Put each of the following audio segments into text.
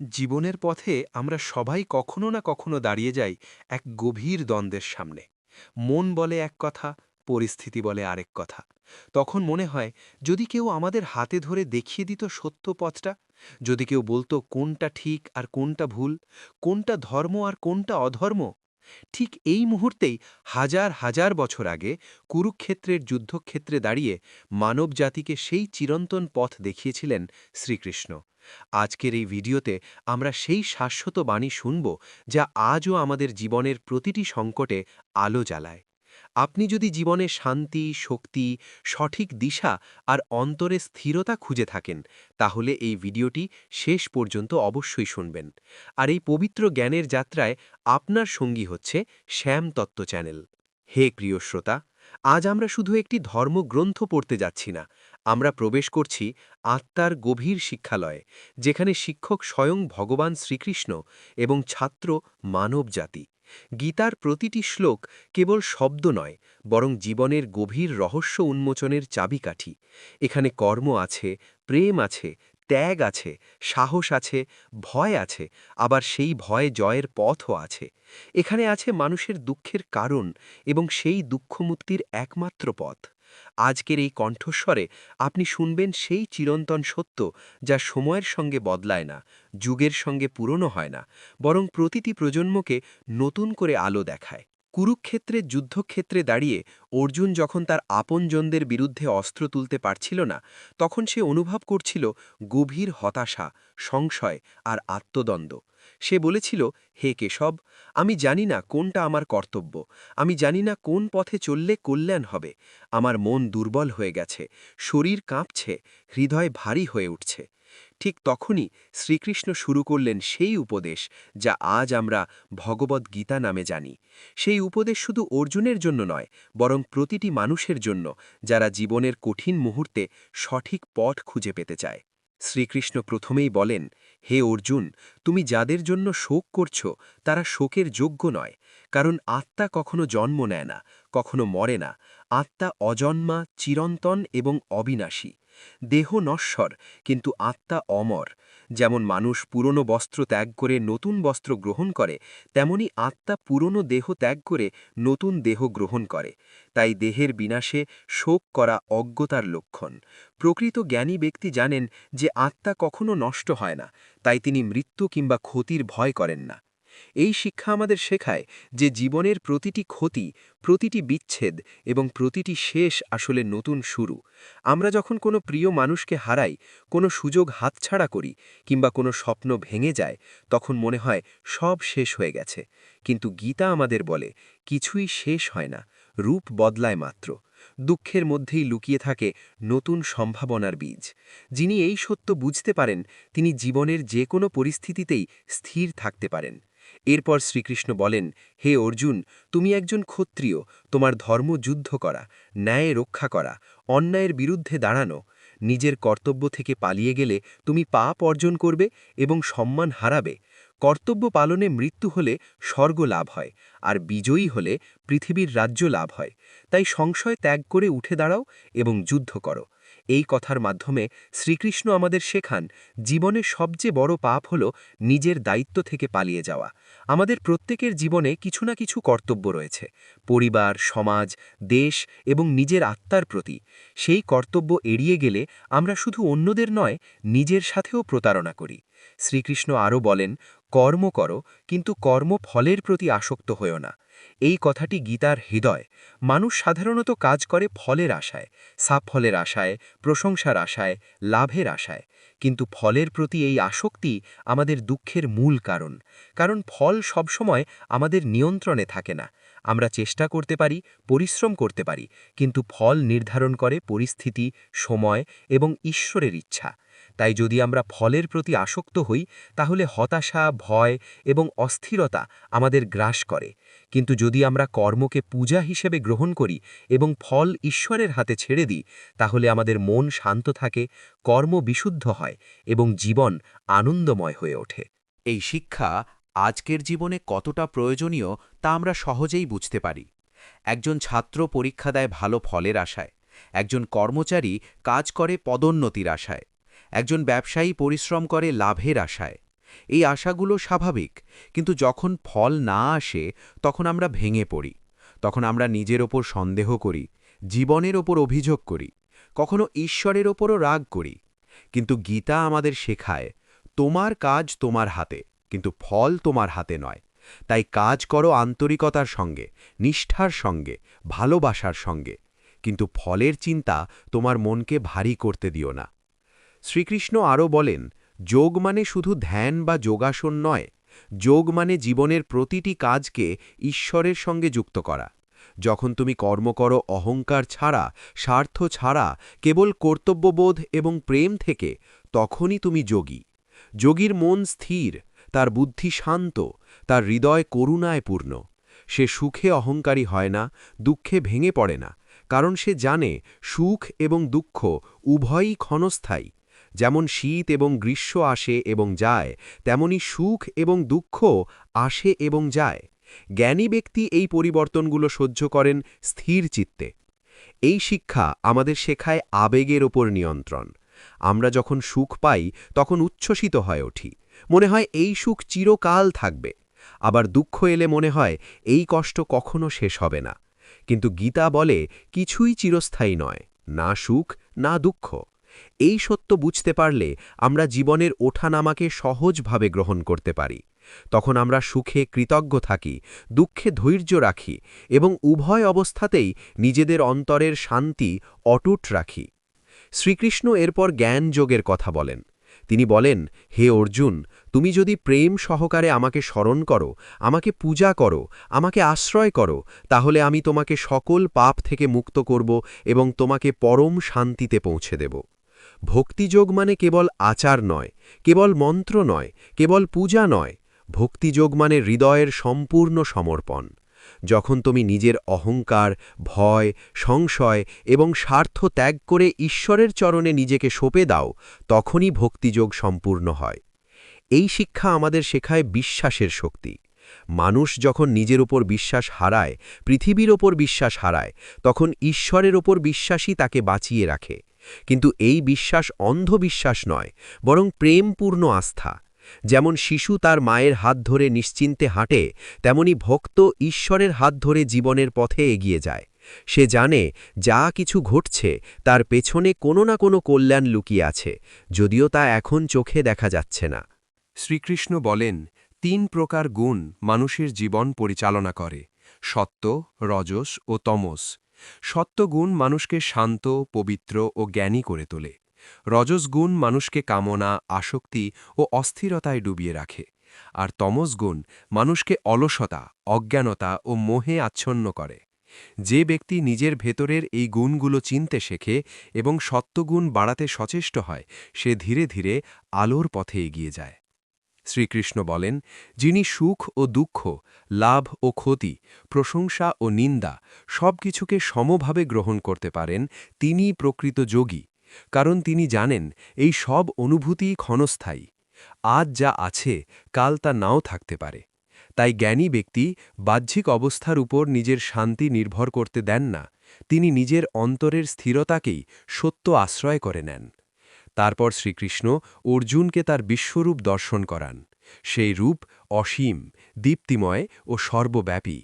জীবনের পথে আমরা সবাই কখনো না কখনো দাঁড়িয়ে যাই এক গভীর দ্বন্দ্বের সামনে। মন বলে এক কথা, পরিস্থিতি বলে আরেক কথা। তখন মনে হয়, যদি কেউ আমাদের হাতে ধরে দেখিয়ে দিত সত্য পথটা, যদি কেউ বলতো কোনটা ঠিক আর কোনটা ভুল, কোনটা ধর্ম আর কোনটা অধর্ম, ঠিক এই মুহূর্তেই হাজার হাজার বছর আগে কুরুক্ষেত্রের যুদ্ধক্ষেত্রে দাঁড়িয়ে মানব জাতিকে সেই চিরন্তন পথ দেখিয়েছিলেন শ্রীকৃষ্ণ। আজকের এই ভিডিওতে আমরা সেই শাশ্বত বাণী শুনব যা আজও আমাদের জীবনের প্রতিটি সংকটে আলো জ্বালায়। আপনি যদি জীবনে শান্তি, শক্তি, সঠিক দিশা আর অন্তরে স্থিরতা খুঁজে থাকেন, তাহলে এই ভিডিওটি শেষ পর্যন্ত অবশ্যই শুনবেন। আর এই পবিত্র জ্ঞানের যাত্রায় আপনার সঙ্গী হচ্ছে শ্যাম তত্ত্ব চ্যানেল। হে প্রিয় শ্রোতা, আজ আমরা শুধু একটি ধর্মগ্রন্থ পড়তে যাচ্ছি না আমরা প্রবেশ করছি আত্মার গভীর শিক্ষালয়ে, যেখানে শিক্ষক স্বয়ং ভগবান শ্রীকৃষ্ণ এবং ছাত্র মানব জাতি। গীতার প্রতিটি শ্লোক কেবল শব্দ নয়, বরং জীবনের গভীর রহস্য উন্মোচনের চাবিকাঠি। এখানে কর্ম আছে, প্রেম আছে, ত্যাগ আছে, সাহস আছে, ভয় আছে, আবার সেই ভয় জয়ের পথও আছে। এখানে আছে মানুষের দুঃখের কারণ এবং সেই দুঃখমুক্তির একমাত্র পথ। আজকের এই কণ্ঠস্বরে আপনি শুনবেন সেই চিরন্তন সত্য যা সময়ের সঙ্গে বদলায় না, যুগের সঙ্গে পুরনো হয় না, বরং প্রতিটি প্রজন্মকে নতুন করে আলো দেখায়। কুরুক্ষেত্রের যুদ্ধক্ষেত্রে দাঁড়িয়ে অর্জুন যখন তার আপনজনদের বিরুদ্ধে অস্ত্র তুলতে পারছিল না, তখন সে অনুভব করছিল গভীর হতাশা, সংশয় আর আত্মদ্বন্দ্ব। সে বলেছিল, হে কেশব, আমি জানি না কোনটা আমার কর্তব্য। আমি জানি না কোন পথে চললে কল্যাণ হবে। আমার মন দুর্বল হয়ে গেছে, শরীর কাঁপছে, হৃদয় ভারী হয়ে উঠছে। ঠিক তখনই শ্রীকৃষ্ণ শুরু করলেন সেই উপদেশ যা আজ আমরা ভগবদ্ গীতা নামে জানি। সেই উপদেশ শুধু অর্জুনের জন্য নয়, বরং প্রতিটি মানুষের জন্য, যারা জীবনের কঠিন মুহূর্তে সঠিক পথ খুঁজে পেতে চায়। শ্রীকৃষ্ণ প্রথমেই বলেন হে অর্জুন তুমি যাদের জন্য শোক করছ তারা শোকের যোগ্য নয়। কারণ আত্মা কখনো জন্ম নেয় না, কখনো মরে না। আত্মা অজন্মা, চিরন্তন এবং অবিনাশী। দেহ নশ্বর, কিন্তু আত্মা অমর। যেমন মানুষ পুরনো বস্ত্র ত্যাগ করে নতুন বস্ত্র গ্রহণ করে, তেমনি আত্মা পুরনো দেহ ত্যাগ করে নতুন দেহ গ্রহণ করে। তাই দেহের বিনাশে শোক করা অজ্ঞতার লক্ষণ। প্রকৃত জ্ঞানী ব্যক্তি জানেন যে আত্মা কখনো নষ্ট হয় না, তাই তিনি মৃত্যু কিংবা ক্ষতির ভয় করেন না। এই শিক্ষা আমাদের শেখায় যে জীবনের প্রতিটি ক্ষতি, প্রতিটি বিচ্ছেদ এবং প্রতিটি শেষ আসলে নতুন শুরু। আমরা যখন কোনো প্রিয় মানুষকে হারাই, কোনো সুযোগ হাতছাড়া করি কিংবা কোনো স্বপ্ন ভেঙে যায়, তখন মনে হয় সব শেষ হয়ে গেছে। কিন্তু গীতা আমাদের বলে, কিছুই শেষ হয় না, রূপ বদলায় মাত্র। দুঃখের মধ্যেই লুকিয়ে থাকে নতুন সম্ভাবনার বীজ। যিনি এই সত্য বুঝতে পারেন, তিনি জীবনের যে কোনো পরিস্থিতিতেই স্থির থাকতে পারেন। এরপর শ্রীকৃষ্ণ বলেন, হে অর্জুন, তুমি একজন ক্ষত্রিয়, তোমার ধর্ম যুদ্ধ করা, ন্যায় রক্ষা করা, অন্যায়ের বিরুদ্ধে দাঁড়ানো, নিজের কর্তব্য থেকে পালিয়ে গেলে তুমি পাপ অর্জন করবে এবং সম্মান হারাবে। কর্তব্য পালনে মৃত্যু হলে স্বর্গ লাভ হয়, আর বিজয়ী হলে পৃথিবীর রাজ্য লাভ হয়। তাই সংশয় ত্যাগ করে উঠে দাঁড়াও এবং যুদ্ধ করো। এই কথার মাধ্যমে শ্রীকৃষ্ণ আমাদের শেখান, জীবনে সবচেয়ে বড় পাপ হল নিজের দায়িত্ব থেকে পালিয়ে যাওয়া। আমাদের প্রত্যেকের জীবনে কিছু না কিছু কর্তব্য রয়েছে। পরিবার, সমাজ, দেশ এবং নিজের আত্মার প্রতি। সেই কর্তব্য এড়িয়ে গেলে আমরা শুধু অন্যদের নয়, নিজের সাথেও প্রতারণা করি। শ্রীকৃষ্ণ আরও বলেন, কর্ম করো, কিন্তু কর্ম ফলের প্রতি আসক্ত হয়েও না। এই কথাটি গীতার হৃদয়। মানুষ সাধারণত কাজ করে ফলের আশায় সাফলের আশায়, প্রশংসার আশায়, লাভের আশায়। কিন্তু ফলের প্রতি এই আসক্তি আমাদের দুঃখের মূল কারণ। কারণ ফল সবসময় আমাদের নিয়ন্ত্রণে থাকে না। আমরা চেষ্টা করতে পারি, পরিশ্রম করতে পারি, কিন্তু ফল নির্ধারণ করে পরিস্থিতি, সময় এবং ঈশ্বরের ইচ্ছা। তাই যদি আমরা ফলের প্রতি আসক্ত হই, তাহলে হতাশা, ভয় এবং অস্থিরতা আমাদের গ্রাস করে। কিন্তু যদি আমরা কর্মকে পূজা হিসেবে গ্রহণ করি এবং ফল ঈশ্বরের হাতে ছেড়ে দিই, তাহলে আমাদের মন শান্ত থাকে, কর্ম বিশুদ্ধ হয় এবং জীবন আনন্দময় হয়ে ওঠে। এই শিক্ষা আজকের জীবনে কতটা প্রয়োজনীয় তা আমরা সহজেই বুঝতে পারি। একজন ছাত্র পরীক্ষা দেয় ভালো ফলের আশায়, একজন কর্মচারী কাজ করে পদোন্নতির আশায়। একজন ব্যবসায়ী পরিশ্রম করে লাভের আশায়। এই আশাগুলো স্বাভাবিক, কিন্তু যখন ফল না আসে, তখন আমরা ভেঙে পড়ি। তখন আমরা নিজের ওপর সন্দেহ করি, জীবনের ওপর অভিযোগ করি, কখনো ঈশ্বরের ওপরও রাগ করি। কিন্তু গীতা আমাদের শেখায়, তোমার কাজ তোমার হাতে, কিন্তু ফল তোমার হাতে নয়। তাই কাজ করো আন্তরিকতার সঙ্গে, নিষ্ঠার সঙ্গে, ভালোবাসার সঙ্গে। কিন্তু ফলের চিন্তা তোমার মনকে ভারী করতে দিও না। শ্রীকৃষ্ণ আরও বলেন, যোগ মানে শুধু ধ্যান বা যোগাসন নয়, যোগ মানে জীবনের প্রতিটি কাজকে ঈশ্বরের সঙ্গে যুক্ত করা। যখন তুমি কর্ম করো অহংকার ছাড়া, স্বার্থ ছাড়া, কেবল কর্তব্যবোধ এবং প্রেম থেকে, তখনই তুমি যোগী। যোগীর মন স্থির, তার বুদ্ধি শান্ত, তার হৃদয় করুণায় পূর্ণ। সে সুখে অহংকারী হয় না, দুঃখে ভেঙে পড়ে না, কারণ সে জানে সুখ এবং দুঃখ উভয়ই ক্ষণস্থায়ী। যেমন শীত এবং গ্রীষ্ম আসে এবং যায়, তেমনি সুখ এবং দুঃখ আসে এবং যায়। জ্ঞানী ব্যক্তি এই পরিবর্তনগুলো সহ্য করেন স্থির চিত্তে। এই শিক্ষা আমাদের শেখায় আবেগের ওপর নিয়ন্ত্রণ। আমরা যখন সুখ পাই, তখন উচ্ছ্বসিত হয়ে উঠি। মনে হয় এই সুখ চিরকাল থাকবে। আবার দুঃখ এলে মনে হয় এই কষ্ট কখনো শেষ হবে না। কিন্তু গীতা বলে কিছুই চিরস্থায়ী নয়, না সুখ, না দুঃখ। এই সত্য বুঝতে পারলে আমরা জীবনের ওঠানামাকে সহজভাবে গ্রহণ করতে পারি। তখন আমরা সুখে কৃতজ্ঞ থাকি, দুঃখে ধৈর্য রাখি এবং উভয় অবস্থাতেই নিজেদের অন্তরের শান্তি অটুট রাখি। শ্রীকৃষ্ণ এরপর জ্ঞান যোগের কথা বলেন। তিনি বলেন, হে অর্জুন, তুমি যদি প্রেম সহকারে আমাকে স্মরণ করো, আমাকে পূজা করো, আমাকে আশ্রয় করো, তাহলে আমি তোমাকে সকল পাপ থেকে মুক্ত করব এবং তোমাকে পরম শান্তিতে পৌঁছে দেব। ভক্তিযোগ মানে কেবল আচার নয়, কেবল মন্ত্র নয়, কেবল পূজা নয়, ভক্তিযোগ মানে হৃদয়ের সম্পূর্ণ সমর্পণ। যখন তুমি নিজের অহংকার, ভয়, সংশয় এবং স্বার্থ ত্যাগ করে ঈশ্বরের চরণে নিজেকে সঁপে দাও, তখনই ভক্তিযোগ সম্পূর্ণ হয়। এই শিক্ষা আমাদের শেখায় বিশ্বাসের শক্তি। মানুষ যখন নিজের ওপর বিশ্বাস হারায়, পৃথিবীর ওপর বিশ্বাস হারায়, তখন ঈশ্বরের ওপর বিশ্বাসই তাকে বাঁচিয়ে রাখে। কিন্তু এই বিশ্বাস অন্ধবিশ্বাস নয়, বরং প্রেমপূর্ণ আস্থা। যেমন শিশু তার মায়ের হাত ধরে নিশ্চিন্তে হাঁটে, তেমনি ভক্ত ঈশ্বরের হাত ধরে জীবনের পথে এগিয়ে যায়। সে জানে, যা কিছু ঘটছে, তার পেছনে কোনো না কোনো কল্যাণ লুকিয়ে আছে, যদিও তা এখন চোখে দেখা যাচ্ছে না। শ্রীকৃষ্ণ বলেন, তিন প্রকার গুণ মানুষের জীবন পরিচালনা করে, সত্য, রজস ও তমস। সত্যগুণ মানুষকে শান্ত, পবিত্র ও জ্ঞানী করে তোলে। রজসগুণ মানুষকে কামনা, আসক্তি ও অস্থিরতায় ডুবিয়ে রাখে। আর তমসগুণ মানুষকে অলসতা, অজ্ঞানতা ও মোহে আচ্ছন্ন করে। যে ব্যক্তি নিজের ভেতরের এই গুণগুলো চিনতে শেখে এবং সত্যগুণ বাড়াতে সচেষ্ট হয়, সে ধীরে ধীরে আলোর পথে এগিয়ে যায়। শ্রীকৃষ্ণ বলেন, যিনি সুখ ও দুঃখ, লাভ ও ক্ষতি, প্রশংসা ও নিন্দা সব কিছুকে সমভাবে গ্রহণ করতে পারেন তিনি প্রকৃত যোগী। কারণ তিনি জানেন, এই সব অনুভূতি ক্ষণস্থায়ী। আজ যা আছে, কাল তা নাও থাকতে পারে। তাই জ্ঞানী ব্যক্তি বাহ্যিক অবস্থার উপর নিজের শান্তি নির্ভর করতে দেন না। তিনি নিজের অন্তরের স্থিরতাকেই সত্য আশ্রয় করে নেন। তারপর শ্রীকৃষ্ণ অর্জুনকে তার বিশ্বরূপ দর্শন করান। সেই রূপ অসীম, দীপ্তিময় ও সর্বব্যাপী।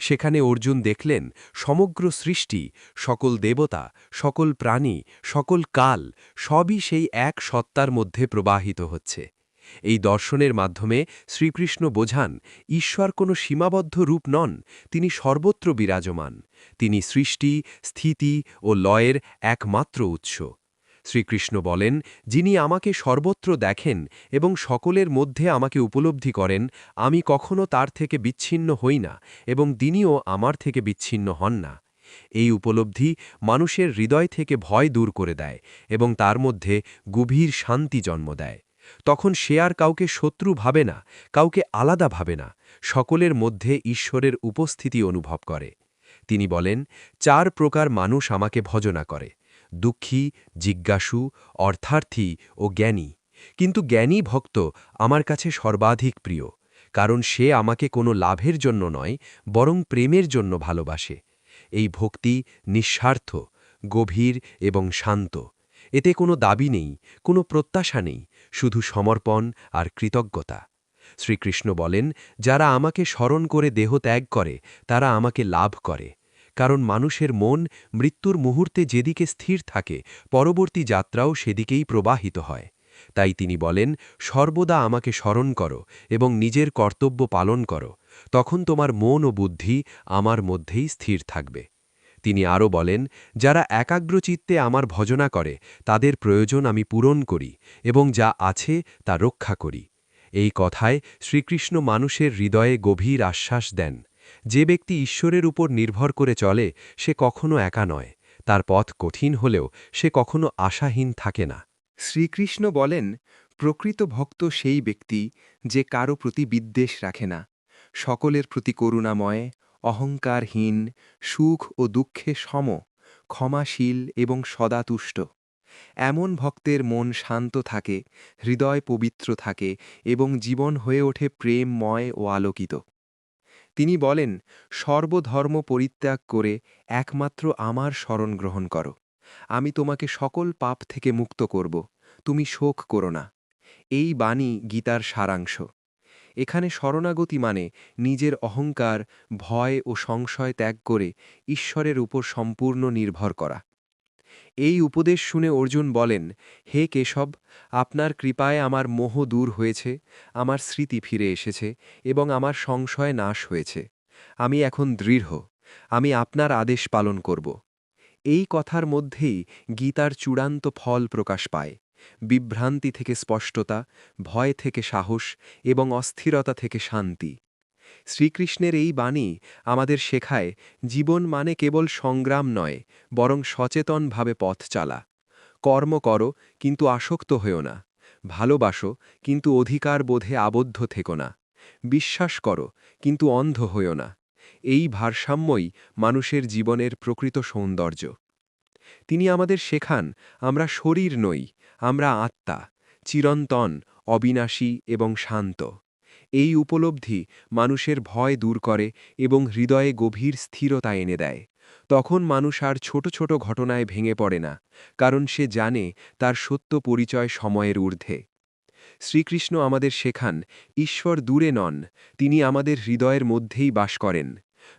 সেখানে অর্জুন দেখলেন সমগ্র সৃষ্টি, সকল দেবতা, সকল প্রাণী, সকল কাল, সবই সেই এক সত্তার মধ্যে প্রবাহিত হচ্ছে। এই দর্শনের মাধ্যমে শ্রীকৃষ্ণ বোঝান, ঈশ্বর কোনো সীমাবদ্ধ রূপ নন, তিনি সর্বত্র বিরাজমান। তিনি সৃষ্টি, স্থিতি ও লয়ের একমাত্র উৎস। শ্রীকৃষ্ণ বলেন, যিনি আমাকে সর্বত্র দেখেন এবং সকলের মধ্যে আমাকে উপলব্ধি করেন, আমি কখনো তার থেকে বিচ্ছিন্ন হই না এবং তিনিও আমার থেকে বিচ্ছিন্ন হন না। এই উপলব্ধি মানুষের হৃদয় থেকে ভয় দূর করে দেয় এবং তার মধ্যে গভীর শান্তি জন্ম দেয়। তখন সে আর কাউকে শত্রু ভাবে না, কাউকে আলাদা ভাবে না, সকলের মধ্যে ঈশ্বরের উপস্থিতি অনুভব করে। তিনি বলেন, চার প্রকার মানুষ আমাকে ভজনা করে। দুঃখী, জিজ্ঞাসু, অর্থার্থী ও জ্ঞানী। কিন্তু জ্ঞানী ভক্ত আমার কাছে সর্বাধিক প্রিয়, কারণ সে আমাকে কোনো লাভের জন্য নয়, বরং প্রেমের জন্য ভালোবাসে। এই ভক্তি নিঃস্বার্থ, গভীর এবং শান্ত। এতে কোনো দাবি নেই, কোনো প্রত্যাশা নেই, শুধু সমর্পণ আর কৃতজ্ঞতা। শ্রীকৃষ্ণ বলেন, যারা আমাকে স্মরণ করে দেহ ত্যাগ করে, তারা আমাকে লাভ করে। কারণ মানুষের মন মৃত্যুর মুহূর্তে যেদিকে স্থির থাকে, পরবর্তী যাত্রাও সেদিকেই প্রবাহিত হয়। তাই তিনি বলেন, সর্বদা আমাকে স্মরণ করো এবং নিজের কর্তব্য পালন করো। তখন তোমার মন ও বুদ্ধি আমার মধ্যেই স্থির থাকবে। তিনি আরও বলেন, যারা একাগ্রচিত্তে আমার ভজনা করে, তাদের প্রয়োজন আমি পূরণ করি এবং যা আছে তা রক্ষা করি। এই কথায় শ্রীকৃষ্ণ মানুষের হৃদয়ে গভীর আশ্বাস দেন। যে ব্যক্তি ঈশ্বরের উপর নির্ভর করে চলে, সে কখনো একা নয়। তার পথ কঠিন হলেও সে কখনো আশাহীন থাকে না। শ্রীকৃষ্ণ বলেন, প্রকৃত ভক্ত সেই ব্যক্তি যে কারও প্রতি বিদ্বেষ রাখে না। সকলের প্রতি করুণাময়, অহংকারহীন, সুখ ও দুঃখে সম, ক্ষমাশীল এবং সদাতুষ্ট। এমন ভক্তের মন শান্ত থাকে, হৃদয় পবিত্র থাকে এবং জীবন হয়ে ওঠে প্রেমময় ও আলোকিত। তিনি বলেন, সর্বধর্ম পরিত্যাগ করে একমাত্র আমার স্মরণ গ্রহণ করো। আমি তোমাকে সকল পাপ থেকে মুক্ত করব। তুমি শোক করো না। এই বাণী গীতার সারাংশ। এখানে শরণাগতি মানে নিজের অহংকার, ভয় ও সংশয় ত্যাগ করে ঈশ্বরের উপর সম্পূর্ণ নির্ভর করা। এই উপদেশ শুনে অর্জুন বলেন, হে কেশব, আপনার কৃপায় আমার মোহ দূর হয়েছে, আমার স্মৃতি ফিরে এসেছে এবং আমার সংশয় নাশ হয়েছে। আমি এখন দৃঢ়, আমি আপনার আদেশ পালন করব। এই কথার মধ্যেই গীতার চূড়ান্ত ফল প্রকাশ পায়। বিভ্রান্তি থেকে স্পষ্টতা, ভয় থেকে সাহস এবং অস্থিরতা থেকে শান্তি। শ্রীকৃষ্ণের এই বাণী আমাদের শেখায়, জীবন মানে কেবল সংগ্রাম নয়, বরং সচেতনভাবে পথ চালা। কর্ম করো, কিন্তু আসক্ত হয়েও না। ভালোবাসো, কিন্তু অধিকার বোধে আবদ্ধ থেকো না। বিশ্বাস করো, কিন্তু অন্ধ হয়েও না। এই ভারসাম্যই মানুষের জীবনের প্রকৃত সৌন্দর্য। তিনি আমাদের শেখান, আমরা শরীর নই, আমরা আত্মা, চিরন্তন, অবিনাশী এবং শান্ত। এই উপলব্ধি মানুষের ভয় দূর করে এবং হৃদয়ে গভীর স্থিরতা এনে দেয়। তখন মানুষ আর ছোট ছোট ঘটনায় ভেঙে পড়ে না, কারণ সে জানে তার সত্য পরিচয় সময়ের ঊর্ধ্বে। শ্রীকৃষ্ণ আমাদের শেখান, ঈশ্বর দূরে নন, তিনি আমাদের হৃদয়ের মধ্যেই বাস করেন।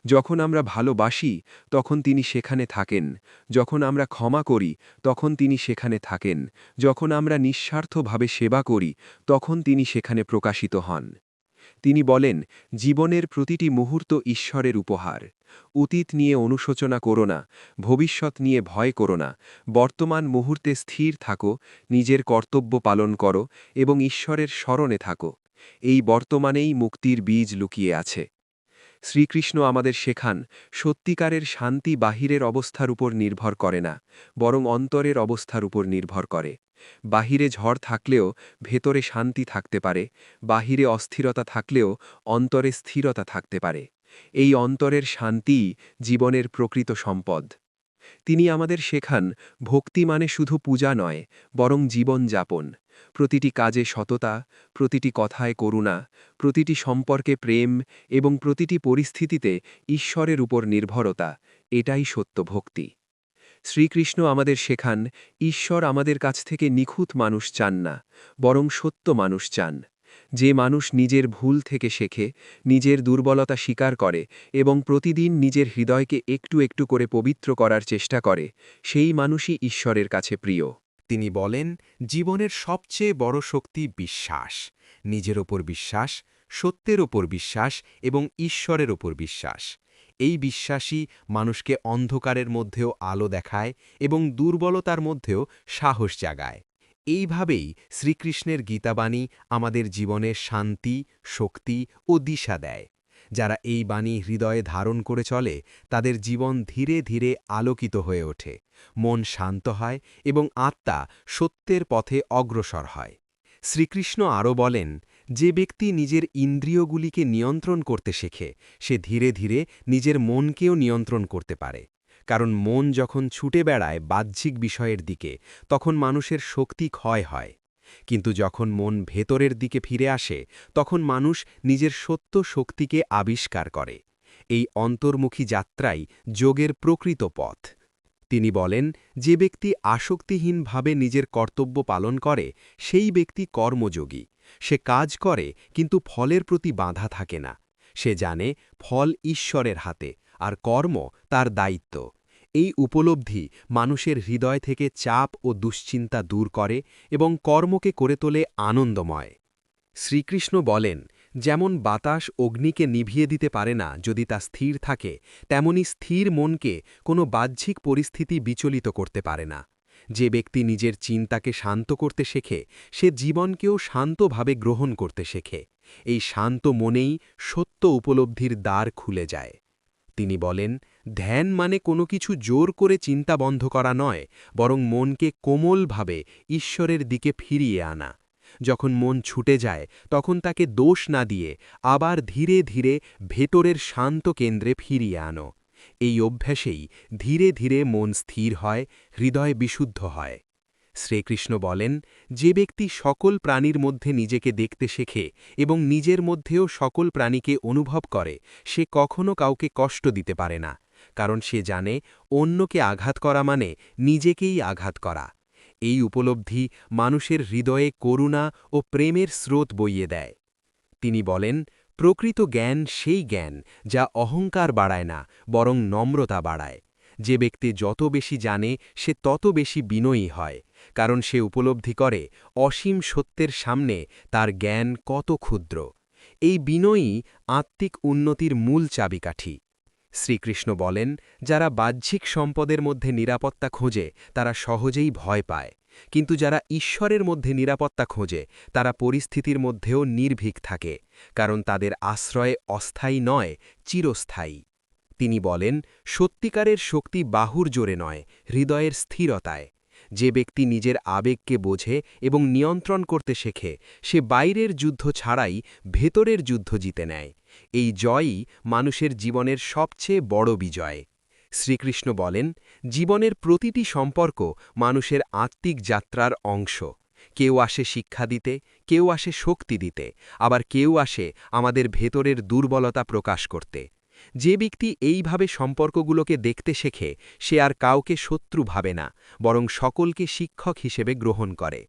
যখন আমরা ভালোবাসি, তখন তিনি সেখানে থাকেন। যখন আমরা ক্ষমা করি, তখন তিনি সেখানে থাকেন। যখন আমরা নিঃস্বার্থভাবে সেবা করি, তখন তিনি সেখানে প্রকাশিত হন। তিনি বলেন, জীবনের প্রতিটি মুহূর্ত ঈশ্বরের উপহার। অতীত নিয়ে অনুশোচনা করো না, ভবিষ্যৎ নিয়ে ভয় করো না, বর্তমান মুহূর্তে স্থির থাকো, নিজের কর্তব্য পালন করো এবং ঈশ্বরের স্মরণে থাকো। এই বর্তমানেই মুক্তির বীজ লুকিয়ে আছে। শ্রীকৃষ্ণ আমাদের শেখান, সত্যিকারের শান্তি বাহিরের অবস্থার উপর নির্ভর করে না, বরং অন্তরের অবস্থার উপর নির্ভর করে। বাহিরে ঝড় থাকলেও ভেতরে শান্তি থাকতে পারে, বাহিরে অস্থিরতা থাকলেও অন্তরে স্থিরতা থাকতে পারে। এই অন্তরের শান্তিই জীবনের প্রকৃত সম্পদ। তিনি আমাদের শেখান, ভক্তি মানে শুধু পূজা নয়, বরং জীবন যাপন প্রতিটি কাজে সততা, প্রতিটি কথায় করুণা, প্রতিটি সম্পর্কে প্রেম এবং প্রতিটি পরিস্থিতিতে ঈশ্বরের উপর নির্ভরতা, এটাই সত্য ভক্তি। শ্রীকৃষ্ণ আমাদের শেখান, ঈশ্বর আমাদের কাছ থেকে নিখুঁত মানুষ চান না, বরং সত্য মানুষ চান। যে মানুষ নিজের ভুল থেকে শেখে, নিজের দুর্বলতা স্বীকার করে এবং প্রতিদিন নিজের হৃদয়কে একটু একটু করে পবিত্র করার চেষ্টা করে, সেই মানুষই ঈশ্বরের কাছে প্রিয়। তিনি বলেন, জীবনের সবচেয়ে বড় শক্তি বিশ্বাস। নিজের ওপর বিশ্বাস, সত্যের ওপর বিশ্বাস এবং ঈশ্বরের ওপর বিশ্বাস। এই বিশ্বাসই মানুষকে অন্ধকারের মধ্যেও আলো দেখায় এবং দুর্বলতার মধ্যেও সাহস জাগায়। এইভাবেই শ্রীকৃষ্ণের গীতাবাণী আমাদের জীবনে শান্তি, শক্তি ও দিশা দেয়। যারা এই বাণী হৃদয়ে ধারণ করে চলে, তাদের জীবন ধীরে ধীরে আলোকিত হয়ে ওঠে। মন শান্ত হয় এবং আত্মা সত্যের পথে অগ্রসর হয়। শ্রীকৃষ্ণ আরও বলেন যে ব্যক্তি নিজের ইন্দ্রিয়গুলিকে নিয়ন্ত্রণ করতে শেখে, সে ধীরে ধীরে নিজের মনকেও নিয়ন্ত্রণ করতে পারে। কারণ মন যখন ছুটে বেড়ায় বাহ্যিক বিষয়ের দিকে, তখন মানুষের শক্তি ক্ষয় হয়। কিন্তু যখন মন ভেতরের দিকে ফিরে আসে, তখন মানুষ নিজের সত্য শক্তিকে আবিষ্কার করে। এই অন্তর্মুখী যাত্রাই যোগের প্রকৃত পথ। তিনি বলেন, যে ব্যক্তি আসক্তিহীনভাবে নিজের কর্তব্য পালন করে, সেই ব্যক্তি কর্মযোগী। সে কাজ করে, কিন্তু ফলের প্রতি বাধা থাকে না। সে জানে ফল ঈশ্বরের হাতে, আর কর্ম তার দায়িত্ব। এই উপলব্ধি মানুষের হৃদয় থেকে চাপ ও দুশ্চিন্তা দূর করে এবং কর্মকে করে তোলে আনন্দময়। শ্রীকৃষ্ণ বলেন, যেমন বাতাস অগ্নিকে নিভিয়ে দিতে পারে না যদি তা স্থির থাকে, তেমনি স্থির মনকে কোনো বাহ্যিক পরিস্থিতি বিচলিত করতে পারে না। যে ব্যক্তি নিজের চিন্তাকে শান্ত করতে শেখে, সে জীবনকেও শান্তভাবে গ্রহণ করতে শেখে। এই শান্ত মনেই সত্য উপলব্ধির দ্বার খুলে যায়। তিনি বলেন, ধ্যান মানে কোনো কিছু জোর করে চিন্তা বন্ধ করা নয়, বরং মনকে কোমলভাবে ঈশ্বরের দিকে ফিরিয়ে আনা। যখন মন ছুটে যায়, তখন তাকে দোষ না দিয়ে আবার ধীরে ধীরে ভেতরের শান্ত কেন্দ্রে ফিরিয়ে আনো। এই অভ্যাসেই ধীরে ধীরে মন স্থির হয়, হৃদয় বিশুদ্ধ হয়। শ্রীকৃষ্ণ বলেন, যে ব্যক্তি সকল প্রাণীর মধ্যে নিজেকে দেখতে শেখে এবং নিজের মধ্যেও সকল প্রাণীকে অনুভব করে, সে কখনো কাউকে কষ্ট দিতে পারে না, কারণ সে জানে অন্যকে আঘাত করা মানে নিজেকেই আঘাত করা। এই উপলব্ধি মানুষের হৃদয়ে করুণা ও প্রেমের স্রোত বইয়ে দেয়। তিনি বলেন প্রকৃত জ্ঞান সেই জ্ঞান যা অহংকার বাড়ায় না, বরং নম্রতা বাড়ায়। যে ব্যক্তি যত বেশি জানে, সে তত বেশি বিনয়ী হয়, কারণ সে উপলব্ধি করে, অসীম সত্যের সামনে তার জ্ঞান কত ক্ষুদ্র। এই বিনয়ী আত্মিক উন্নতির মূল চাবিকাঠি। শ্রীকৃষ্ণ বলেন, যারা বাহ্যিক সম্পদের মধ্যে নিরাপত্তা খোঁজে, তারা সহজেই ভয় পায়। কিন্তু যারা ঈশ্বরের মধ্যে নিরাপত্তা খোঁজে, তারা পরিস্থিতির মধ্যেও নির্ভীক থাকে, কারণ তাদের আশ্রয়ে অস্থায়ী নয়, চিরস্থায়ী। তিনি বলেন, সত্যিকারের শক্তি বাহুর জোরে নয়, হৃদয়ের স্থিরতায়। যে ব্যক্তি নিজের আবেগকে বোঝে এবং নিয়ন্ত্রণ করতে শেখে, সে বাইরের যুদ্ধ ছাড়াই ভেতরের যুদ্ধ জিতে নেয়। এই জয়ই মানুষের জীবনের সবচেয়ে বড় বিজয়। শ্রীকৃষ্ণ বলেন, জীবনের প্রতিটি সম্পর্ক মানুষের আত্মিক যাত্রার অংশ। কেউ আসে শিক্ষা দিতে, কেউ আসে শক্তি দিতে, আবার কেউ আসে আমাদের ভেতরের দুর্বলতা প্রকাশ করতে। যে ব্যক্তি এইভাবে সম্পর্কগুলোকে দেখতে শেখে, সে আর কাউকে শত্রু ভাবে না, বরং সকলকে শিক্ষক হিসেবে গ্রহণ করে।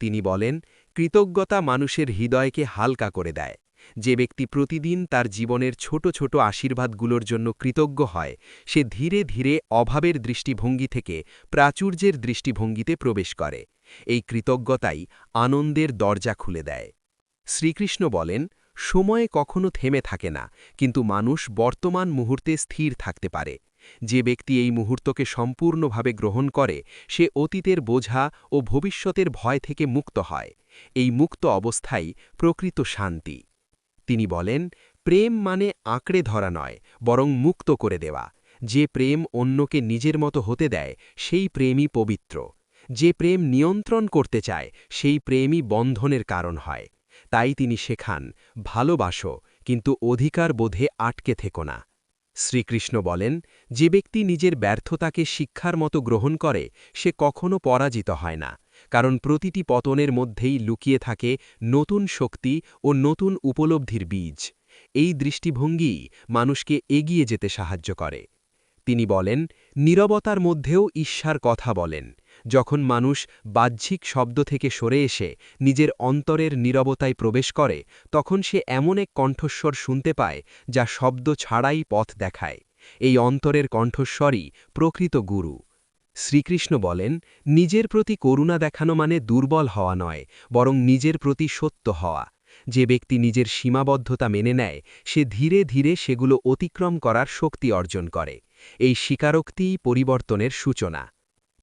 তিনি বলেন, কৃতজ্ঞতা মানুষের হৃদয়কে হালকা করে দেয়। যে ব্যক্তি প্রতিদিন তার জীবনের ছোট ছোট আশীর্বাদগুলোর জন্য কৃতজ্ঞ হয়, সে ধীরে ধীরে অভাবের দৃষ্টিভঙ্গি থেকে প্রাচুর্যের দৃষ্টিভঙ্গিতে প্রবেশ করে। এই কৃতজ্ঞতাই আনন্দের দরজা খুলে দেয়। শ্রীকৃষ্ণ বলেন, সময়ে কখনো থেমে থাকে না, কিন্তু মানুষ বর্তমান মুহূর্তে স্থির থাকতে পারে। যে ব্যক্তি এই মুহূর্তকে সম্পূর্ণভাবে গ্রহণ করে, সে অতীতের বোঝা ও ভবিষ্যতের ভয় থেকে মুক্ত হয়। এই মুক্ত অবস্থাই প্রকৃত শান্তি। তিনি বলেন, প্রেম মানে আঁকড়ে ধরা নয়, বরং মুক্ত করে দেওয়া। যে প্রেম অন্যকে নিজের মতো হতে দেয়, সেই প্রেমই পবিত্র। যে প্রেম নিয়ন্ত্রণ করতে চায়, সেই প্রেমই বন্ধনের কারণ হয়। তাই তিনি শেখান, ভালোবাসো, কিন্তু অধিকার বোধে আটকে থেকো না। শ্রীকৃষ্ণ বলেন, যে ব্যক্তি নিজের ব্যর্থতাকে শিক্ষার মতো গ্রহণ করে, সে কখনো পরাজিত হয় না। কারণ প্রতিটি পতনের মধ্যেই লুকিয়ে থাকে নতুন শক্তি ও নতুন উপলব্ধির বীজ। এই দৃষ্টিভঙ্গি মানুষকে এগিয়ে যেতে সাহায্য করে। তিনি বলেন, নীরবতার মধ্যেও ঈশ্বর কথা বলেন। যখন মানুষ বাহ্যিক শব্দ থেকে সরে এসে নিজের অন্তরের নীরবতায় প্রবেশ করে, তখন সে এমন এক কণ্ঠস্বর শুনতে পায় যা শব্দ ছাড়াই পথ দেখায়। এই অন্তরের কণ্ঠস্বরই প্রকৃত গুরু। শ্রীকৃষ্ণ বলেন, নিজের প্রতি করুণা দেখানো মানে দুর্বল হওয়া নয়, বরং নিজের প্রতি সত্য হওয়া। যে ব্যক্তি নিজের সীমাবদ্ধতা মেনে নেয়, সে ধীরে ধীরে সেগুলো অতিক্রম করার শক্তি অর্জন করে। এই স্বীকারোক্তিই পরিবর্তনের সূচনা।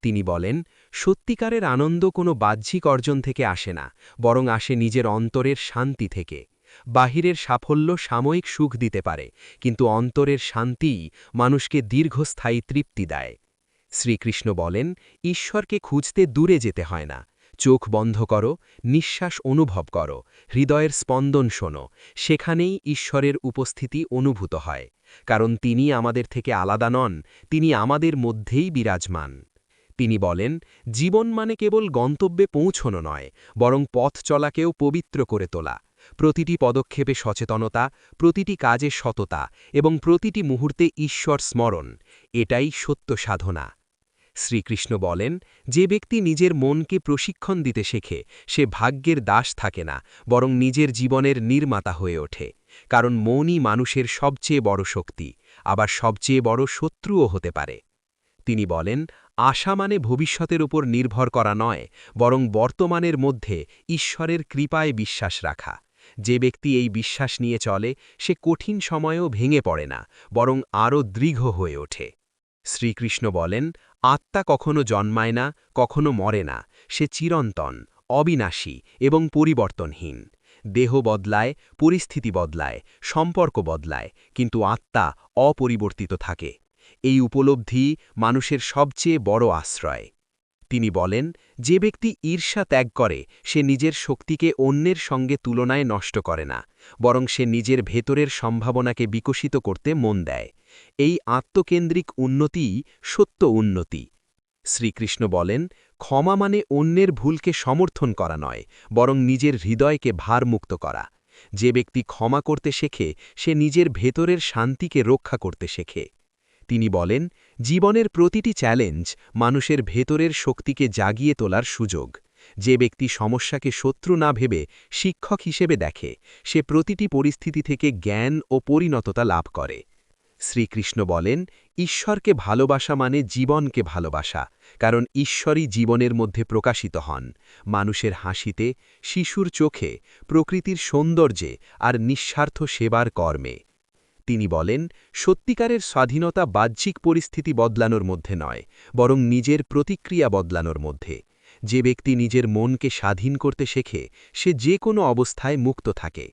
তিনি বলেন, সত্যিকারের আনন্দ কোনো বাহ্যিক অর্জন থেকে আসে না, বরং আসে নিজের অন্তরের শান্তি থেকে। বাহিরের সাফল্য সাময়িক সুখ দিতে পারে, কিন্তু অন্তরের শান্তিই মানুষকে দীর্ঘস্থায়ী তৃপ্তি দেয়। শ্রীকৃষ্ণ বলেন, ঈশ্বরকে খুঁজতে দূরে যেতে হয় না। চোখ বন্ধ করো, নিঃশ্বাস অনুভব করো, হৃদয়ের স্পন্দন শোনো, সেখানেই ঈশ্বরের উপস্থিতি অনুভূত হয়। কারণ তিনি আমাদের থেকে আলাদা নন, তিনি আমাদের মধ্যেই বিরাজমান। তিনি বলেন, জীবন মানে কেবল গন্তব্যে পৌঁছনো নয়, বরং পথ চলাকেও পবিত্র করে তোলা। প্রতিটি পদক্ষেপে সচেতনতা, প্রতিটি কাজে সততা এবং প্রতিটি মুহূর্তে ঈশ্বর স্মরণ, এটাই সত্য সাধনা। শ্রীকৃষ্ণ বলেন, যে ব্যক্তি নিজের মনকে প্রশিক্ষণ দিতে শেখে, সে ভাগ্যের দাস থাকে না, বরং নিজের জীবনের নির্মাতা হয়ে ওঠে। কারণ মনই মানুষের সবচেয়ে বড় শক্তি, আবার সবচেয়ে বড় শত্রুও হতে পারে। তিনি বলেন, আশা মানে ভবিষ্যতের উপর নির্ভর করা নয়, বরং বর্তমানের মধ্যে ঈশ্বরের কৃপায় বিশ্বাস রাখা। যে ব্যক্তি এই বিশ্বাস নিয়ে চলে, সে কঠিন সময়েও ভেঙে পড়ে না, বরং আরও দৃঢ় হয়ে ওঠে। শ্রীকৃষ্ণ বলেন আত্মা কখনো জন্মায় না, কখনো মরে না, সে চিরন্তন, অবিনাশী এবং পরিবর্তনহীন। দেহ বদলায়, পরিস্থিতি বদলায়, সম্পর্ক বদলায়, কিন্তু আত্মা অপরিবর্তিত থাকে। এই উপলব্ধি মানুষের সবচেয়ে বড় আশ্রয়। তিনি বলেন, যে ব্যক্তি ঈর্ষা ত্যাগ করে, সে নিজের শক্তিকে অন্যের সঙ্গে তুলনায় নষ্ট করে না, বরং সে নিজের ভেতরের সম্ভাবনাকে বিকশিত করতে মন দেয়। এই আত্মকেন্দ্রিক উন্নতিই সত্য উন্নতি। শ্রীকৃষ্ণ বলেন, ক্ষমা মানে অন্যের ভুলকে সমর্থন করা নয়, বরং নিজের হৃদয়কে ভারমুক্ত করা। যে ব্যক্তি ক্ষমা করতে শেখে, সে নিজের ভেতরের শান্তিকে রক্ষা করতে শেখে। তিনি বলেন, জীবনের প্রতিটি চ্যালেঞ্জ মানুষের ভেতরের শক্তিকে জাগিয়ে তোলার সুযোগ। যে ব্যক্তি সমস্যাকে শত্রু না ভেবে শিক্ষক হিসেবে দেখে, সে প্রতিটি পরিস্থিতি থেকে জ্ঞান ও পরিণততা লাভ করে। শ্রীকৃষ্ণ বলেন, ঈশ্বরকে ভালোবাসা মানে জীবনকে ভালোবাসা, কারণ ঈশ্বরই জীবনের মধ্যে প্রকাশিত হন। মানুষের হাসিতে, শিশুর চোখে, প্রকৃতির সৌন্দর্যে আর নিঃস্বার্থ সেবার কর্মে। তিনি বলেন, সত্যিকারের স্বাধীনতা বাহ্যিক পরিস্থিতি বদলানোর মধ্যে নয়, বরং নিজের প্রতিক্রিয়া বদলানোর মধ্যে। যে ব্যক্তি নিজের মনকে স্বাধীন করতে শেখে, সে যে কোনো অবস্থায় মুক্ত থাকে।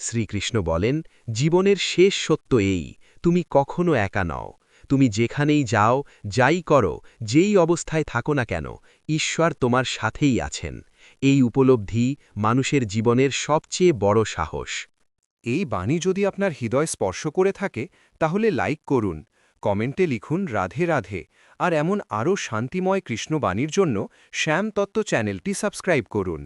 শ্রীকৃষ্ণ বলেন, জীবনের শেষ সত্য এই তুমি কখনো একা নও। তুমি যেখানেই যাও, যাই করো, যেই অবস্থায় থাকো না কেন, ঈশ্বর তোমার সাথেই আছেন। এই উপলব্ধি মানুষের জীবনের সবচেয়ে বড় সাহস। এই বাণী যদি আপনার হৃদয় স্পর্শ করে থাকে, তাহলে লাইক করুন, কমেন্টে লিখুন রাধে রাধে, আর এমন আরও শান্তিময় কৃষ্ণবাণীর জন্য শ্যাম তত্ত্ব চ্যানেলটি সাবস্ক্রাইব করুন।